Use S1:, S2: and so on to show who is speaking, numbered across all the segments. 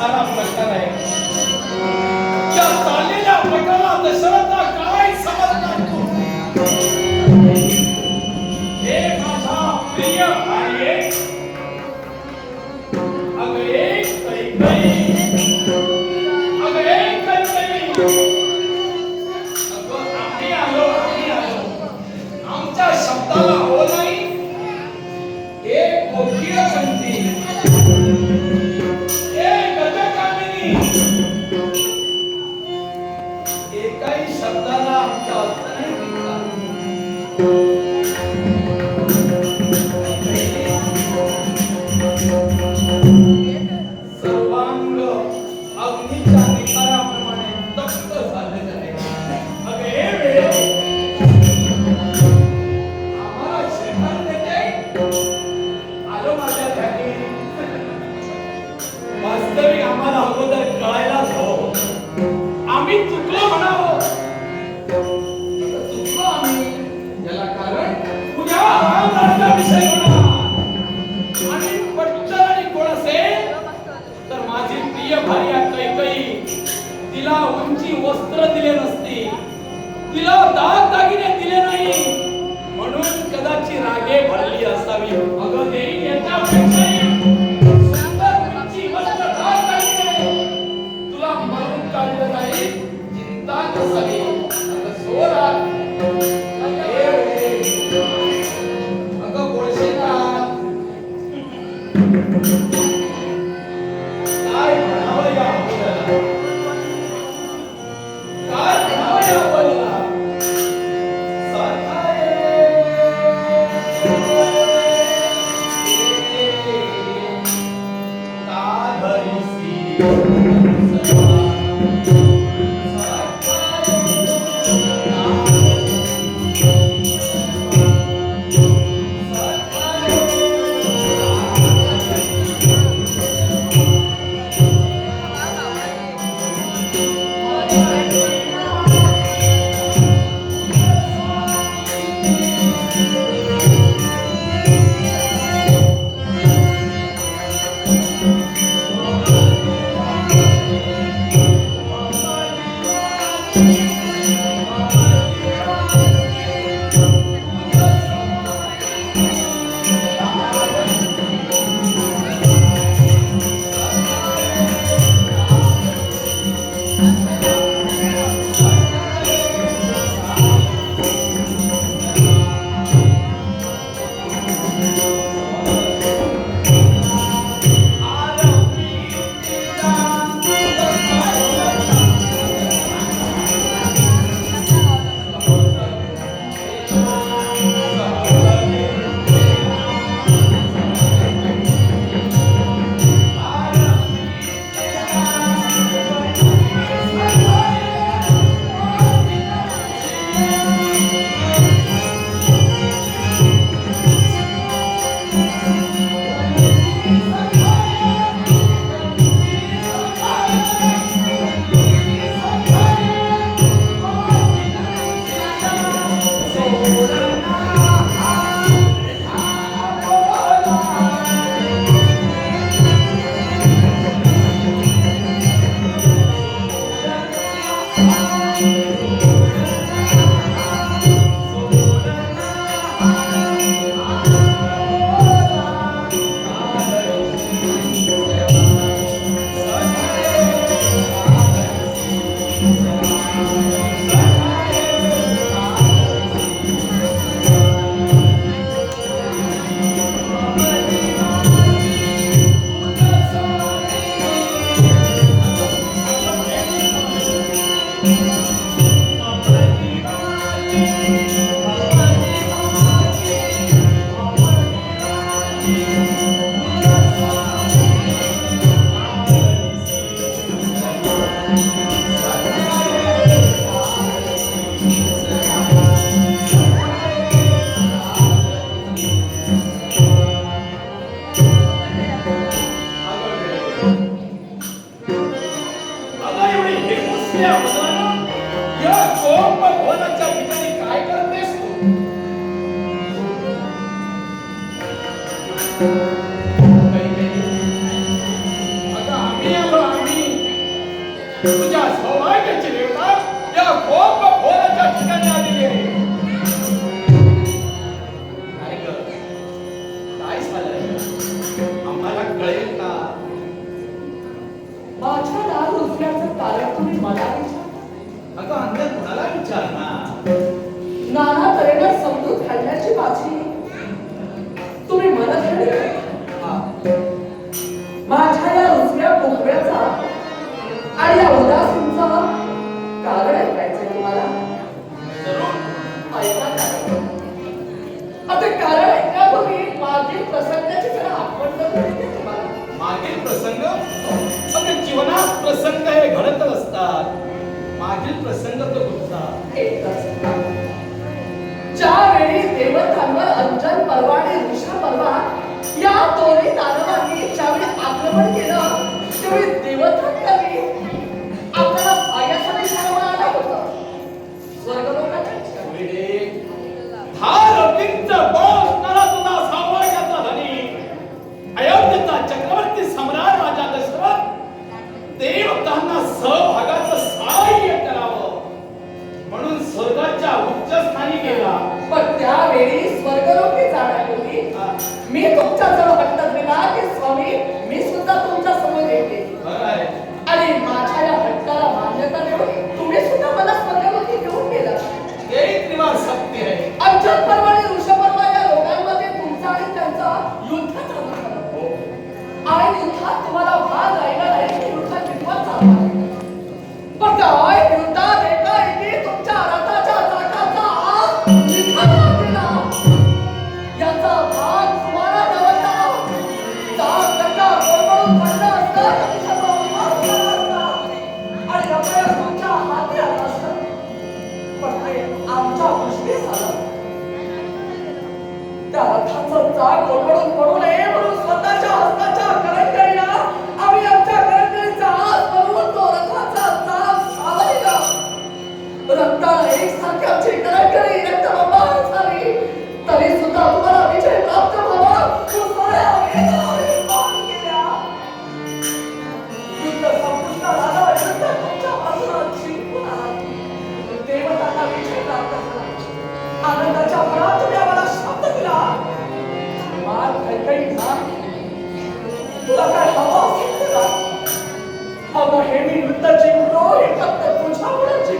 S1: सारा प्रकार आहे?
S2: Música también valía, está
S1: bien. प्रसंग हे घडत असतात. मागील प्रसंग तो
S2: तुमचा. ज्यावेळी देवतांवर अंजन परवा आणि ऋषा परवा या दोन्ही दानवांनी ज्यावेळी आक्रमण केलं त्यावेळी
S1: देवता सर्वांना सहभागाचं सहाय्य करावं. म्हणून स्वर्गाच्या उच्च स्थानी गेला.
S2: पण त्यावेळी स्वर्गलोक సంసారం కొడుకోవడం కొడుకులు ఏమో 我一看，这不查
S1: 了。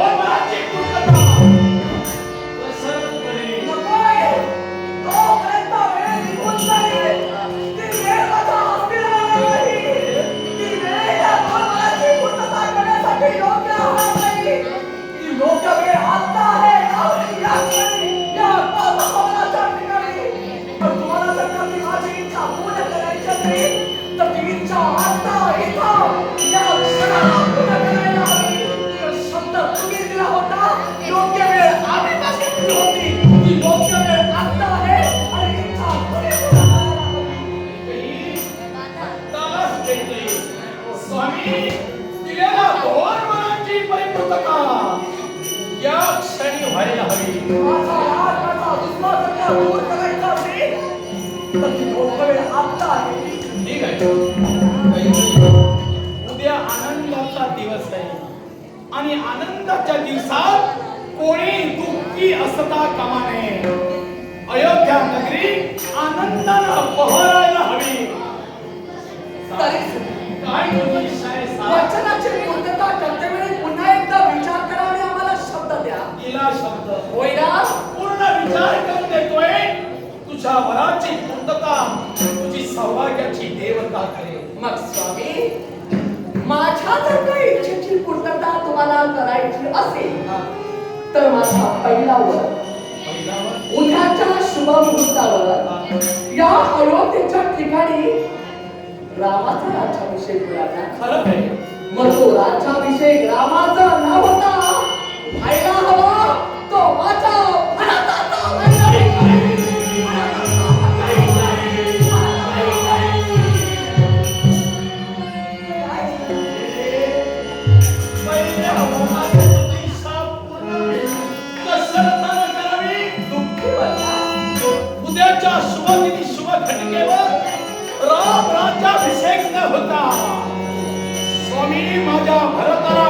S1: उद्या आनंदाचा दिवस आहे. आणि आनंदाच्या दिवसात कोणी दुःखी असता कामा नये. अयोध्या नगरी आनंदाला पहरायला हवी. काय
S2: वचनाची पूर्तता करते म्हणजे
S1: दिला शब्द। पूर्ण विचार करून देतोय तुझ्या वराची पूर्णता तुझी सौभाग्याची देवता करे.
S2: मग स्वामी माझ्या जर काही इच्छेची तुम्हाला करायची असेल तर माझा पहिला वर उद्याच्या शुभ मुहूर्तावर या अयोध्येच्या ठिकाणी रामाचा राज्याभिषेक मिळाला
S1: खरं आहे.
S2: मग तो राजाभिषेक रामाचा न होता
S1: राम राज्याभिषेक न होता. स्वामी माझ्या भरताला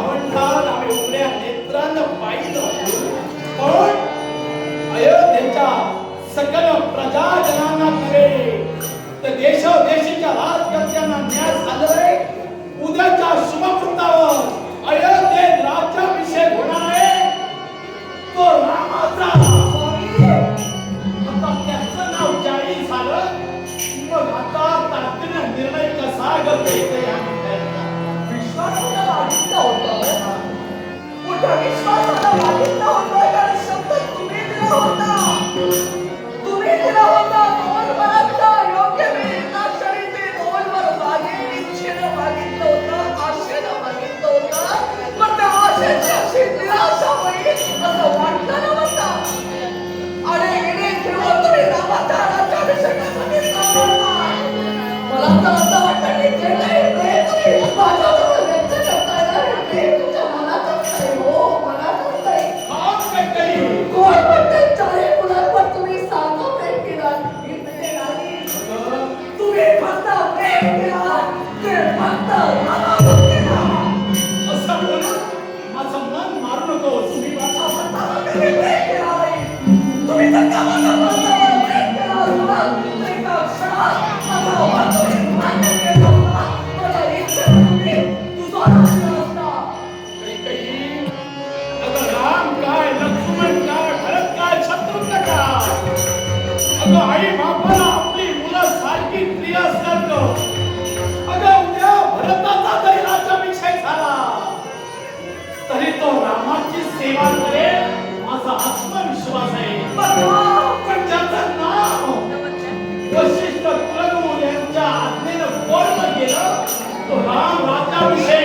S1: श्रावणकाळ आम्ही उघड्या नेत्रानं पाहिलं. पण अयोध्येच्या सकल प्रजाजनांना नव्हे तर देशोदेशीच्या राजकर्त्यांना न्याय झालंय उद्याच्या शुभकृत
S2: विश्वासाला बाधित होतोय आणि शब्द किती होता.
S1: Amen. now.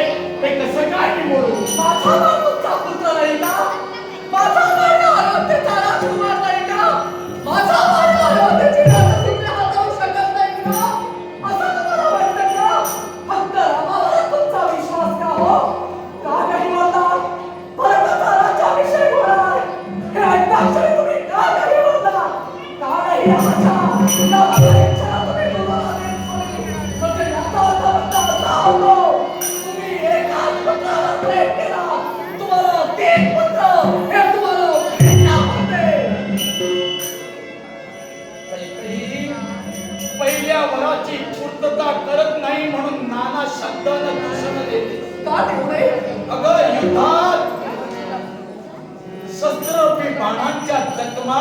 S1: शस्त्र बाणांच्या चकमा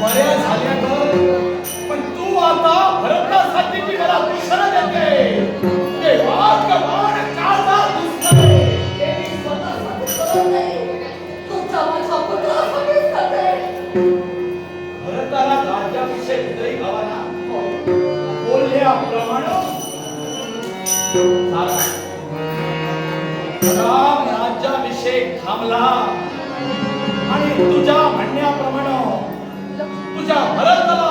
S1: बऱ्या झाल्या तर पण तू आता भरतासाठी की मला दुसरं देते. तेव्हा कमाड काळा दिसतोय भरताला राज्याविषयी उदय भावाना. बोलल्याप्रमाणे राम थांबला. आणि तुझ्या म्हणण्याप्रमाणे तुझ्या भरताला